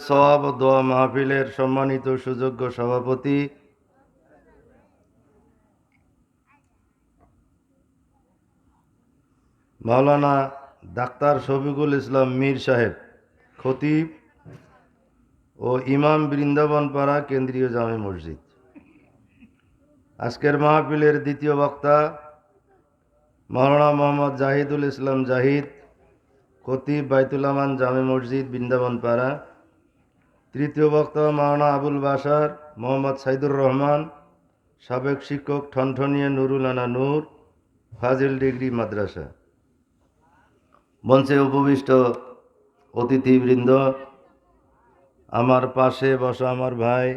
সব দোয়া মাহফিলের সম্মানিত সুযোগ্য সভাপতি। মাওলানা ডাক্তার শফিকুল ইসলাম মীর সাহেব, খতিব ও ইমাম বৃন্দাবন পাড়া কেন্দ্রীয় জামে মসজিদ। আজকের মাহফিলের দ্বিতীয় বক্তা মাওলানা মোহাম্মদ জাহিদুল ইসলাম জাহিদ, খতিব বাইতুল আমান জামে মসজিদ বৃন্দাবন পাড়া তৃতীয় বক্তা মাওলানা আবুল বাসার মোহাম্মদ সাইদুর রহমান, সাবেক শিক্ষক ঠনঠনিয়া নুরুল আনা নূর, ফাজিল ডিগ্রি মাদ্রাসা। মঞ্চে উপবিষ্ট অতিথিবৃন্দ, আমার পাশে বসা আমার ভাই।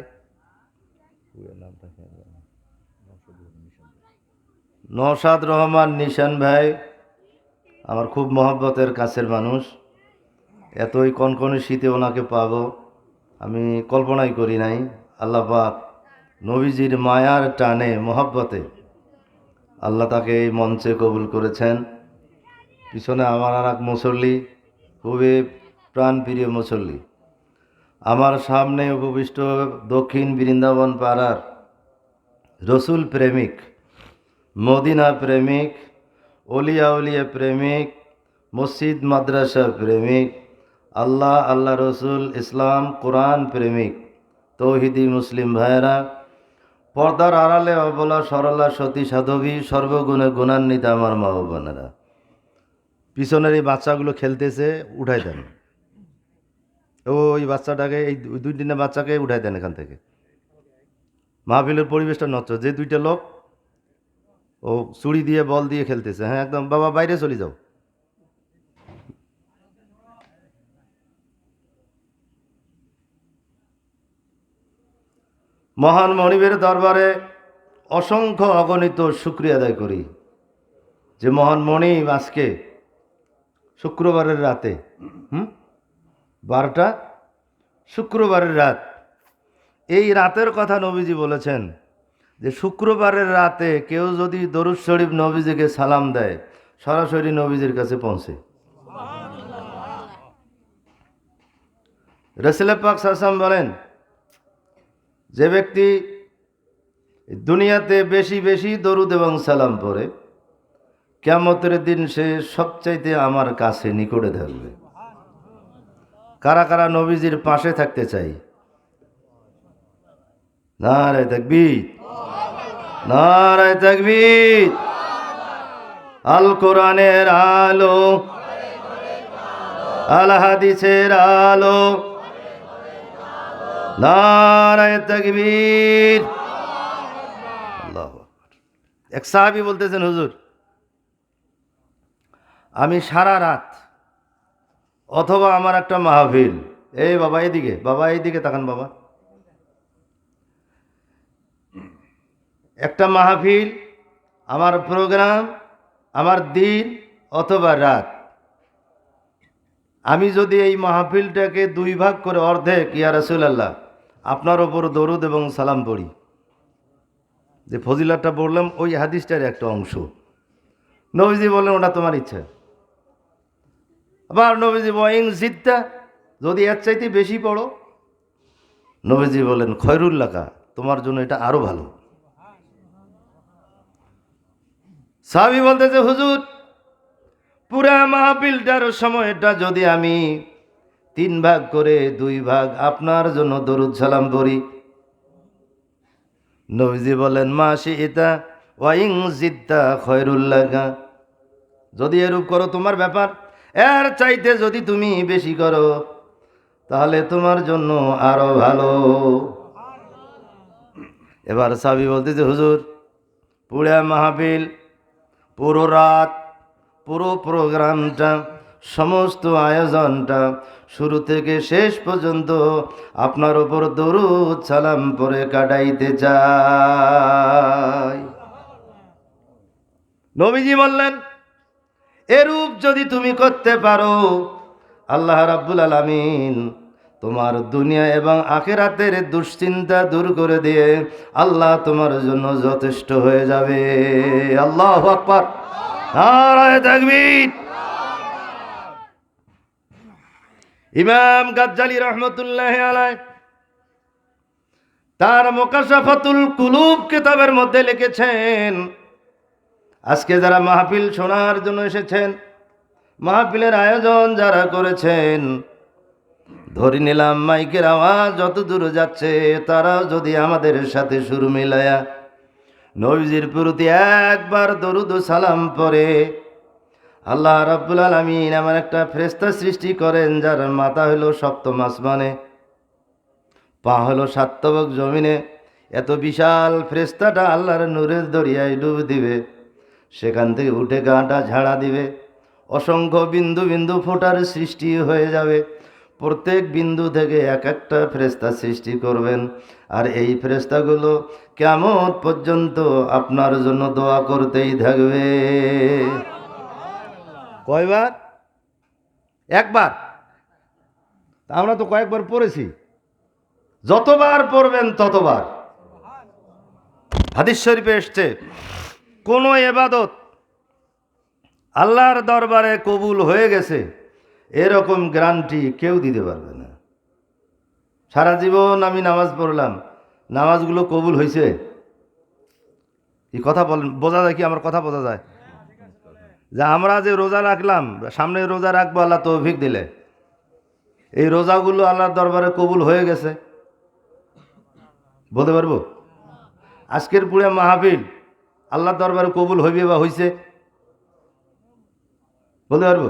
নসাদ রহমান নিশান ভাই, আমার খুব মহব্বতের কাছের মানুষ। এতই কনকনে শীতে ওনাকে পাবো। আমি কল্পনাই করি নাই, আল্লাহ পাক নবীজির মায়ার টানে মহব্বতে আল্লাহ তাকে এই মঞ্চে কবুল করেছেন। পিছনে আমার আর এক মুসল্লি, খুবই প্রাণপ্রিয় মুসল্লি। আমার সামনে উপবিষ্ট দক্ষিণ বৃন্দাবন পাড়ার রসুল প্রেমিক, মদিনা প্রেমিক, অলিয়া উলিয়া প্রেমিক, মসজিদ মাদ্রাসা প্রেমিক আল্লাহ আল্লাহ রসুল, ইসলাম, কোরআন প্রেমিক, তৌহিদি মুসলিম ভাইয়েরা, পর্দার আড়ালে অবলা, সরলা, সতী, সাধবী, সর্বগুণে গুণান্বিত আমার মা বোনেরা। পিছনের এই বাচ্চাগুলো খেলতেছে, উঠাই দেন। ওই বাচ্চাটাকে, এই দুই দিনের বাচ্চাকে উঠাই দেন এখান থেকে। মাহফিলের পরিবেশটা নষ্ট, যে দুইটা লোক, ও, চুড়ি দিয়ে, বল দিয়ে খেলতেছে। হ্যাঁ একদম, বাবা, বাইরে চলে যাও। মহান মনিবের দরবারে অসংখ্য অগণিত শুক্রিয়া আদায় করি যে মহান মনিব আজকে শুক্রবারের রাতে হুম? বারোটা? শুক্রবারের রাত। এই রাতের কথা নবীজি বলেছেন যে শুক্রবারের রাতে কেউ যদি দরুদ শরীফ নবীজিকে সালাম দেয় সরাসরি নবীজির কাছে পৌঁছে। রসিলে পাক সাসাম বলেন যে ব্যক্তি দুনিয়াতে বেশি বেশি দরুদ এবং সালাম পড়ে কেমতের দিন সে সবচাইতে আমার কাছে নিকটে থাকবে। কারা কারা নবীজির পাশে থাকতে চাই? নারায় তাকবীর। নারায় তাকবীর। আল কোরআনের আলো। আল হাদিসের আলো। আল্লাহু। এক সাহাবি বলতেছেন, হুজুর, আমি সারা রাত অথবা আমার একটা মাহফিল এই বাবা, এইদিকে বাবা, এইদিকে তাকান বাবা। একটা মাহফিল, আমার প্রোগ্রাম, আমার দিন অথবা রাত। আমি যদি এই মাহফিলটাকে দুই ভাগ করে অর্ধেক, ইয়া রাসুলাল্লাহ আপনার ওপর দরুদ এবং সালাম পড়ি। যে ফজিলাটা বললাম ওই হাদিসটার একটা অংশ। নবীজি বললেন, ওটা তোমার ইচ্ছা। আবার নবীজি বয়িং জিদ্দা যদি এর চাইতে বেশি পড়ো। নবীজি বলেন খয়রুল্লাকা তোমার জন্য এটা আরও ভালো। সাহাবি বলতেছে, হুজুর, পুরা মাহফিলটার সময়টা যদি আমি তিন ভাগ করে দুই ভাগ আপনার জন্য দরুদ সালাম পড়ি। নবীজি বলেন মাসি ইতা ওয়াইং জিদ্দা খয়রুল্লাকা যদি এরূপ করো তোমার ব্যাপার, এর চাইতে যদি তুমি বেশি করো, তাহলে তোমার জন্য আরও ভালো। এবার সাবি বলতেছে, হুজুর, পুরা মাহফিল, পুরো রাত, পুরো প্রোগ্রামটা সমস্ত আয়োজনটা শুরু থেকে শেষ পর্যন্ত আপনার ওপর দরুদ সালাম পরে কাটাইতে চাই। নবীজি বললেন এরূপ যদি তুমি করতে পারো, আল্লাহ রাব্বুল আলামিন তোমার দুনিয়া এবং আখেরাতের দুশ্চিন্তা দূর করে দিয়ে আল্লাহ তোমার জন্য যথেষ্ট হয়ে যাবে। আল্লাহ আকবার। নারায় তাকবীর। ইমাম গাজ্জালি রহমতুল্লাহ আলাই তার মোকাশাফাতুল কুলুব কিতাবের মধ্যে লিখেছেন, আজকে যারা মাহফিল শোনার জন্য এসেছেন, মাহফিলের আয়োজন যারা করেছেন, ধরে নিলাম মাইকের আওয়াজ যত দূর যাচ্ছে তারা যদি আমাদের সাথে সুর মিলায়া নবীজির প্রতি একবার দরুদ সালাম পরে আল্লাহ রাব্বুল আলমিন এমন একটা ফেরেস্তা সৃষ্টি করেন যার মাথা হলো সপ্তম আসমানে, পা হলো সাত্তবক জমিনে। এত বিশাল ফ্রেস্তাটা আল্লাহর নূরের দরিয়ায় ডুব দিবে, সেখান থেকে উঠে গাটা ঝাড়া দিবে। অসংখ্য বিন্দু বিন্দু ফোটার সৃষ্টি হয়ে যাবে। প্রত্যেক বিন্দু থেকে এক একটা ফেরেস্তা সৃষ্টি করবেন। আর এই ফেরেস্তাগুলো কেমন পর্যন্ত আপনার জন্য দোয়া করতেই থাকবে। কয়বার? একবার। আমরা তো কয়েকবার পড়েছি। যতবার পড়বেন ততবার। হাদিস শরীফে এসছে, কোনো এবাদত আল্লাহর দরবারে কবুল হয়ে গেছে, এরকম গ্যারান্টি কেউ দিতে পারবে না। সারা জীবন আমি নামাজ পড়লাম, নামাজগুলো কবুল হয়েছে? এই কথা বলেন, বোঝা যায় কি আমার কথা বোঝা যায়? যে আমরা যে রোজা রাখলাম, সামনে রোজা রাখব, আল্লাহ তৌফিক দিলে। এই রোজাগুলো আল্লাহর দরবারে কবুল হয়ে গেছে। বলতে পারব? আজকের পুরে মাহফিল আল্লাহর দরবারে কবুল হইবে বা হইছে? বলতে পারব?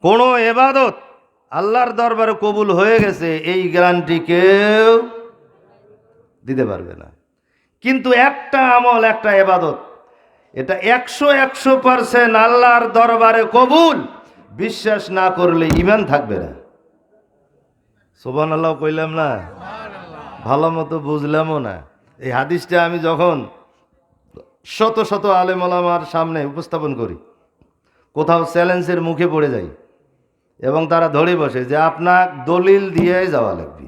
কোনো এবাদত আল্লাহর দরবারে কবুল হয়ে গেছে, এই গ্যারান্টি কেউ দিতে পারবে না। কিন্তু একটা আমল, একটা এবাদত এটা একশো একশো পারসেন্ট আল্লাহর দরবারে কবুল। বিশ্বাস না করলে ইমান থাকবে না। সোবান আল্লাহ কইলাম না? ভালো মতো বুঝলামও না। এই হাদিসটা আমি যখন শত শত আলেমলামার সামনে উপস্থাপন করি, কোথাও চ্যালেঞ্জের মুখে পড়ে যাই এবং তারা ধরে বসে যে আপনার দলিল দিয়ে যাওয়া লাগবে।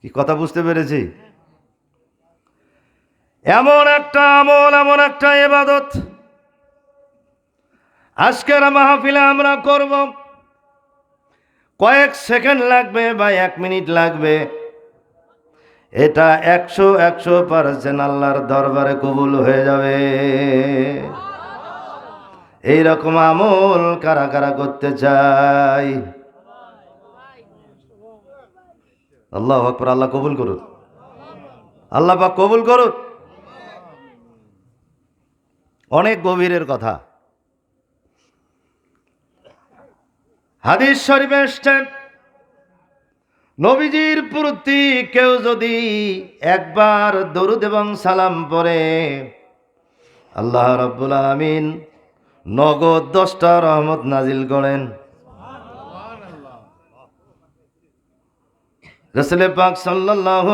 কি কথা বুঝতে পেরেছি? এমন একটা আমল, এমন একটা এবাদত আজকের মাহফিলে আমরা করব। কয়েক সেকেন্ড লাগবে বা এক মিনিট লাগবে। এটা একশো একশো পার্সেন্ট আল্লাহর দরবারে কবুল হয়ে যাবে। এই রকম আমল কারা কারা করতে চাই আল্লাহ আল্লাহ কবুল করুন। আল্লাহ কবুল করুন। অনেক গভীরের কথা। হাদিস শরীফে এসছেন, নবীজির প্রতি কেউ যদি একবার দরুদ এবং সালাম পরে আল্লাহ রব্বুল আলমিন নগদ দশটা রহমত নাজিল করেন। পাক সাল্লাহ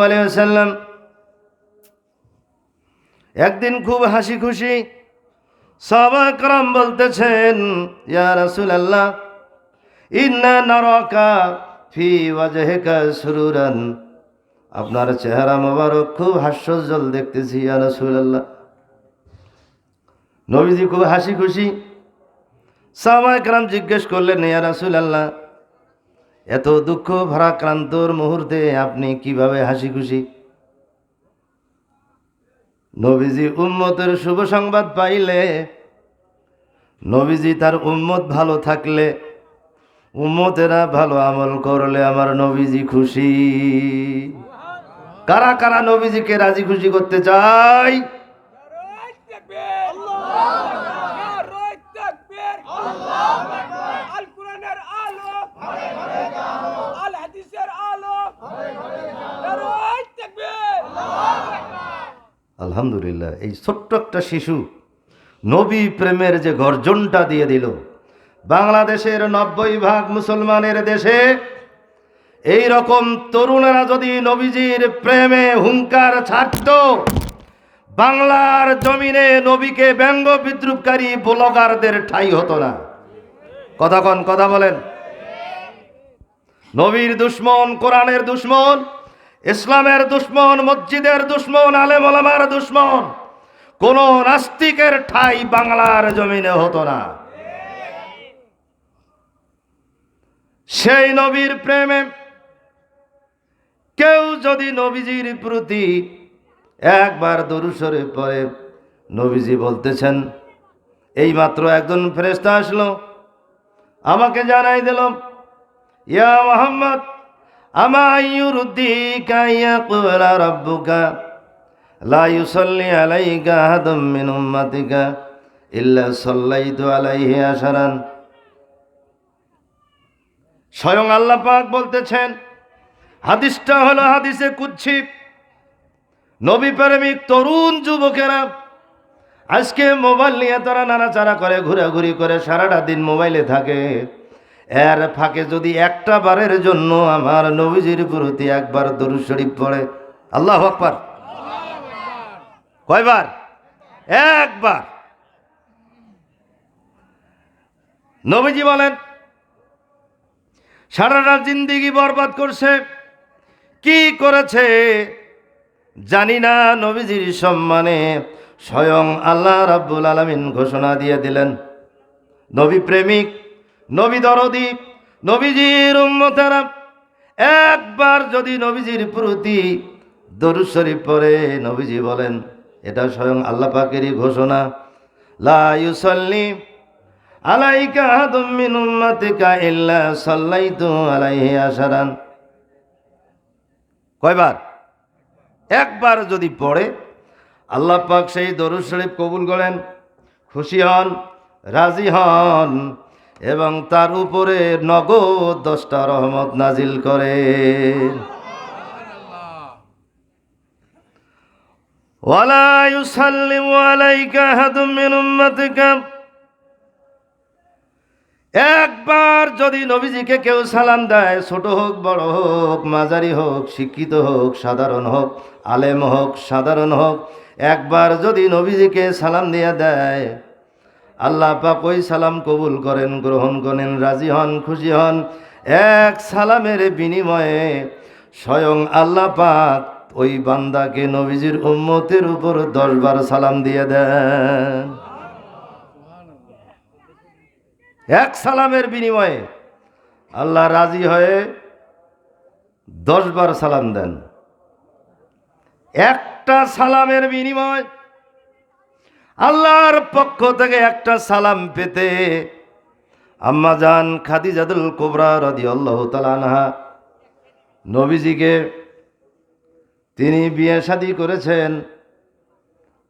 একদিন খুব হাসি খুশি সাবাকরাম বলতেছেন, ইয়া আল্লাহ ইন্না নারকা ফি ওয়াজহিকা সুরুরান। আপনার চেহারা মোবারক খুব হাস্যজ্জ্বল দেখতেছি, ইয়া রাসুল আল্লাহ নবীজি খুব হাসি খুশি সাবাকরাম জিজ্ঞেস করলেন, ইয়া রাসুল আল্লাহ এত দুঃখ ভারাক্রান্তর মুহূর্তে আপনি কীভাবে হাসি খুশি নবীজি উম্মতের শুভ সংবাদ পাইলে, নবীজি তার উম্মত ভালো থাকলে, উম্মতেরা ভালো আমল করলে আমার নবীজি খুশি। কারা কারা নবীজিকে রাজি খুশি করতে চাই নারায় তাকবীর আল্লাহু আকবার নারায় তাকবীর আল্লাহু আকবার আল কোরআনের আলো ঘরে ঘরে আলো আল হাদিসের আলো ঘরে ঘরে নারায় তাকবীর আলহামদুলিল্লাহ, এই ছোট্ট একটা শিশু নবী প্রেমের যে গর্জনটা দিয়ে দিল, বাংলাদেশের নব্বই ভাগ মুসলমানের দেশে এই রকম তরুণেরা যদি নবীজির প্রেমে হুঙ্কার ছাড়ত, বাংলার জমিনে নবীকে ব্যঙ্গ বিদ্রুপকারী ব্লগারদের ঠাই হতো না। কথা কন, কথা বলেন। নবীর দুশ্মন, কোরআনের দুশ্মন ইসলামের দুশ্মন, মসজিদের দুশ্মন আলেম ওলামার দুশ্মন, কোন নাস্তিকের ঠাই বাংলার জমিনে হতো না। সেই নবীর প্রেমে কেউ যদি নবীজির প্রতি একবার দরুসরে পরে নবীজি বলতেছেন এই মাত্র একজন ফেরেস্তা আসলো, আমাকে জানাই দিল, ইয়া মোহাম্মদ রাব্বুকা স্বয়ং আল্লাহ পাক বলতেছেন, হাদিসটা হলো হাদিসে কুচ্ছি নবী প্রেমিক তরুণ যুবকেরা, আজকে মোবাইল নিয়ে তারা নাড়াচাড়া করে, ঘোরাঘুরি করে সারাটা দিন মোবাইলে থাকে। এর ফাঁকে যদি একটা বারের জন্য আমার নবীজির প্রতি একবার দরুদ শরীফ পড়ে। আল্লাহ আকবার। কয়বার? একবার। নবীজি বলেন সারাটা জিন্দিগি বরবাদ করছে। কি করেছে? জানি না, নবীজির সম্মানে স্বয়ং আল্লাহ রাব্বুল আলামিন ঘোষণা দিয়ে দিলেন। নবী প্রেমিক নবী দরদি, নবীজির উম্মতারা একবার যদি নবীজির প্রতি দরুদ পড়ে, নবীজি বলেন, এটা স্বয়ং আল্লাহ পাকেরই ঘোষণা। লা ইউসাল্লি আলাইকা আহাদুম মিন উম্মাতিকা ইল্লা সাল্লাইতু আলাইহি আশারান। কয়বার? একবার যদি পড়ে, আল্লাহ পাক সেই দরুদ শরীফ কবুল করেন, খুশি হন, রাজি হন এবং তার উপরে নগদ দশটা রহমত নাজিল করে। একবার যদি নবীজিকে কেউ সালাম দেয়, ছোট হোক, বড় হোক, মাঝারি হোক, শিক্ষিত হোক, সাধারণ হোক, আলেম হোক, সাধারণ হোক, একবার যদি নবীজিকে সালাম দিয়ে দেয় আল্লাহ পাক ওই সালাম কবুল করেন, গ্রহণ করেন, রাজি হন, খুশি হন। এক সালামের বিনিময়ে স্বয়ং আল্লাহ পাক ওই বান্দাকে নবীজির উম্মতের উপর দশবার সালাম দিয়ে দেন। এক সালামের বিনিময়ে আল্লাহ রাজি হয়ে দশবার সালাম দেন। একটা সালামের বিনিময় আল্লাহর পক্ষ থেকে একটা সালাম পেতে আম্মা জান খাদিজাদুল কোবরা রদি আল্লাহ তালানহা নবীজিকে তিনি বিয়ে শাদি করেছেন।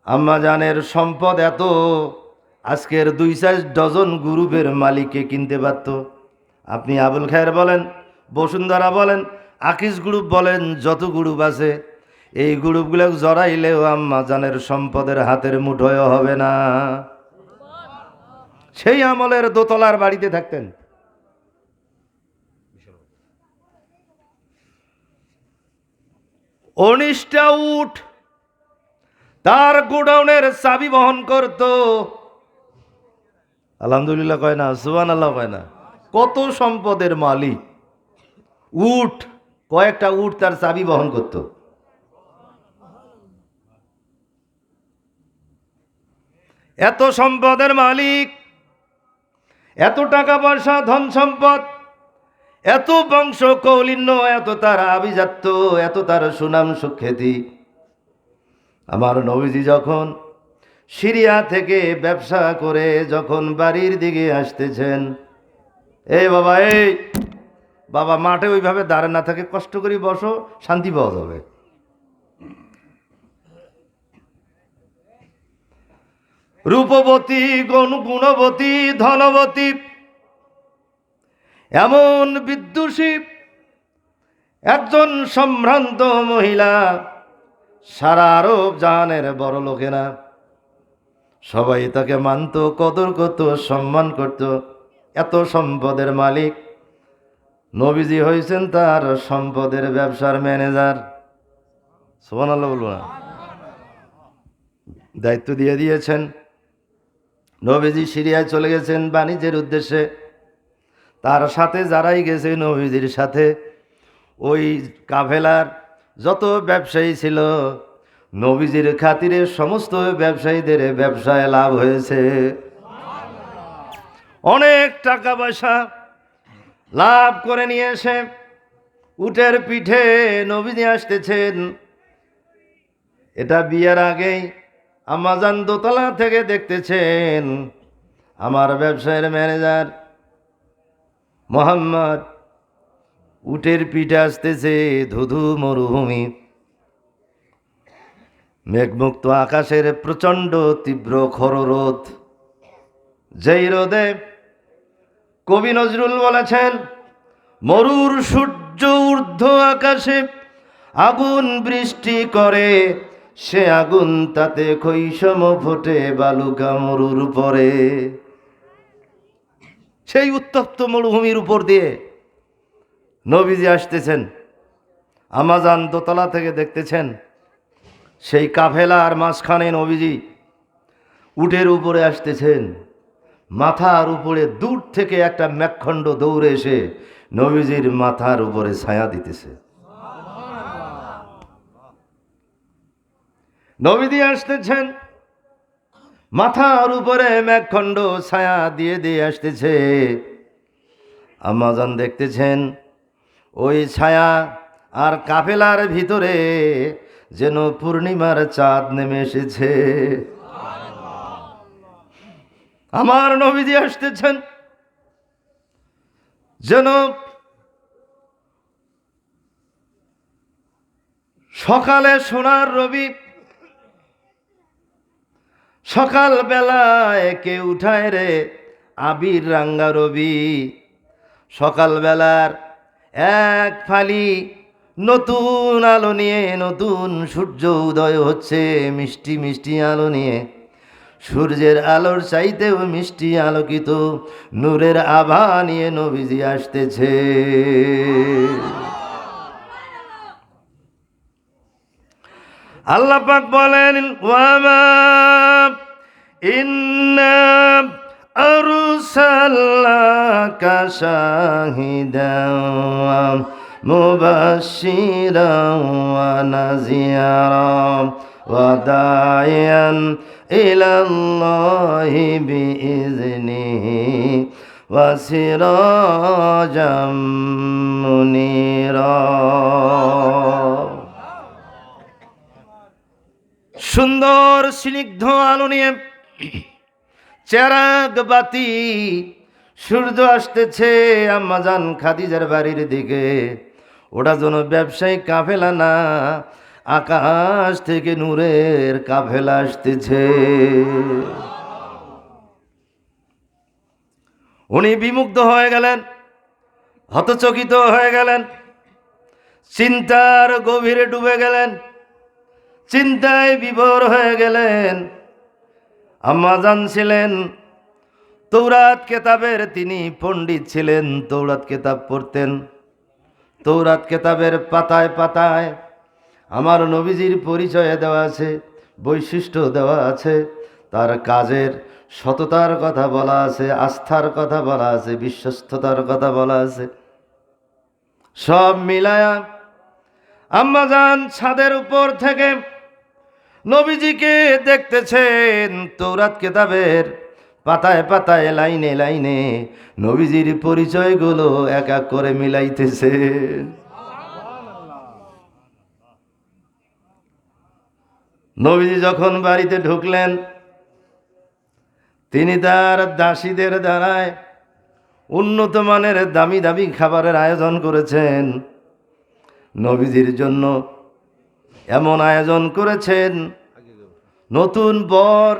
আম্মা জানের সম্পদ এত, আজকের দুই চার ডজন গ্রুপের মালিককে কিনতে পারত। আপনি আবুল খায়ের বলেন, বসুন্ধরা বলেন, আকিস গ্রুপ বলেন, যত গ্রুপ আছে এই গ্রুপগুলো জড়াইলেও আম্মা জানের সম্পদের হাতের মুঠোয় হবে না। সেই আমলের দোতলার বাড়িতে থাকতেন। উনিশটা উঠ, তার গোডাউনের চাবি বহন করত। আলহামদুলিল্লাহ কয় না সুবান আল্লাহ কয় না। কত সম্পদের মালিক। উঠ, কয়েকটা উঠ তার চাবি বহন করত। এত সম্পদের মালিক, এত টাকা পয়সা, ধন সম্পদ, এত বংশ কৌলিন্য, এত তার আভিজাত্য, এত তার সুনাম সুখ্যাতি। আমার নবীজি যখন সিরিয়া থেকে ব্যবসা করে যখন বাড়ির দিকে আসতেছেন এই বাবা এই, বাবা, মাঠে ওইভাবে দাঁড়ে না থাকে, কষ্ট করে বসো, শান্তি পাওয়া যাবে। রূপবতী, গণ গুণবতী, ধনবতী। এমন বিদ্যুষী, একজন সম্ভ্রান্ত মহিলা, সারা আরব জাহানের বড় লোকেরা। সবাই তাকে মানত, কদর করত, সম্মান করত। এত সম্পদের মালিক। নবীজি হয়েছেন তার সম্পদের ব্যবসার ম্যানেজার। সোমান বলব না। দায়িত্ব দিয়ে দিয়েছেন। নবীজি সিরিয়ায় চলে গেছেন বাণিজ্যের উদ্দেশ্যে। তার সাথে যারাই গেছে নবীজির সাথে, ওই কাফেলার যত ব্যবসায়ী ছিল, নবীজির খাতিরে সমস্ত ব্যবসায়ীদের ব্যবসায় লাভ হয়েছে। অনেক টাকা পয়সা লাভ করে নিয়ে এসে উটের পিঠে নবীজি আসতেছেন। এটা বিয়ের আগেই আমাজান দোতলা থেকে দেখতেছেন আমার ব্যবসায়ের ম্যানেজার মোহাম্মদ। উটের পিঠে আসতেছে ধুধু মরুভূমি। মেঘমুক্ত আকাশের প্রচণ্ড তীব্র খররোদ যেই রোদে কবি নজরুল বলেছেন, মরুর সূর্য ঊর্ধ্ব আকাশে আগুন বৃষ্টি করে সে আগুন তাতে কৈশম ফোটে বালুকা মরুর পরে। সেই উত্তপ্ত মরুভূমির উপর দিয়ে নবীজি আসতেছেন, আমাজান দোতলা থেকে দেখতেছেন, সেই কাফেলার মাঝখানে নবীজি উটের উপরে আসতেছেন। মাথার উপরে দূর থেকে একটা মেঘখণ্ড দৌড়ে এসে নবীজির মাথার উপরে ছায়া দিতেছে। নবীজি আসতেছেন। মাথার উপরে মেঘখণ্ড ছায়া দিয়ে দিয়ে আসতেছে। আমাজন দেখতেছেন, ওই ছায়া আর কাফেলার ভিতরে যেন পূর্ণিমার চাঁদ নেমে এসেছে। আমার নবীজি আসতেছেন, যেন সকালে সোনার রবি সকাল বেলায় কে উঠায় রে আবির রাঙ্গা রবি? সকালবেলার এক ফালি নতুন আলো নিয়ে, নতুন সূর্য উদয় হচ্ছে মিষ্টি মিষ্টি আলো নিয়ে। সূর্যের আলোর চাইতেও মিষ্টি আলোকিত, নূরের আভা নিয়ে নবীজি আসতেছে। আল্লাহ পাক বলেন, ওয়ামা ইন্না আরসালনাকা শাহিদান মুবাশশিরান ওয়া নাযীরা ওয়া দা'iয়ান ইলাল্লাহি বিইذনিহি ওয়া সিরাজাম মুনীরা। সুন্দর স্নিগ্ধ আলো নিয়ে চেরাগ বাতি, সূর্য আসতেছে আম্মাজান খাদিজার বাড়ির দিকে। ওটা যেন ব্যবসায়ী কাফেলা না, আকাশ থেকে নূরের কাফেলা আসতেছে। উনি বিমুগ্ধ হয়ে গেলেন, হতচকিত হয়ে গেলেন, চিন্তার গভীরে ডুবে গেলেন। চিন্তায় বিভোর হয়ে গেলেন। আম্মাজান ছিলেন তৌরাত কেতাবের তিনি পণ্ডিত ছিলেন, তৌরাত কেতাব পড়তেন। তৌরাত কেতাবের পাতায় পাতায় আমার নবীজির পরিচয় দেওয়া আছে, বৈশিষ্ট্য দেওয়া আছে, তার কাজের সততার কথা বলা আছে, আস্থার কথা বলা আছে, বিশ্বস্ততার কথা বলা আছে। সব মিলায়া আম্মাজান ছাদের উপর থেকে নবীজিকে দেখতেছেন তৌরাত কেতাবের পাতায় পাতায়, লাইনে লাইনে। নবীজির পরিচয়গুলো এক এক করে মিলাইতেছে। নবীজি যখন বাড়িতে ঢুকলেন, তিনি তার দাসীদের দ্বারায় উন্নত মানের দামি দামি খাবারের আয়োজন করেছেন। নবীজির জন্য এমন আয়োজন করেছেন। নতুন বর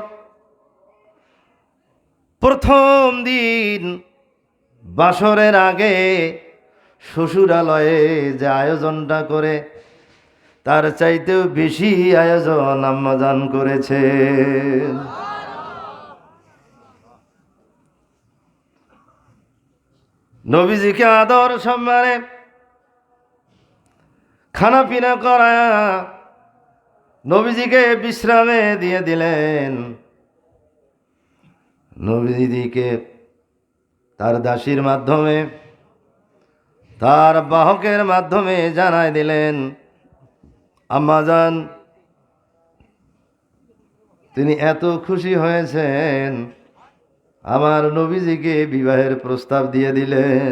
প্রথম দিন বাসরের আগে শ্বশুরালয়ে যে আয়োজনটা করে, তার চাইতেও বেশি আয়োজন আম্মাজান করেছে নবীজিকে আদর সম্মানে খানা পিনা করা নবীজিকে বিশ্রামে দিয়ে দিলেন। নবীজিকে তার দাসীর মাধ্যমে, তার বাহকের মাধ্যমে জানাই দিলেন আম্মাজান তিনি এত খুশি হয়েছেন। আমার নবীজিকে বিবাহের প্রস্তাব দিয়ে দিলেন।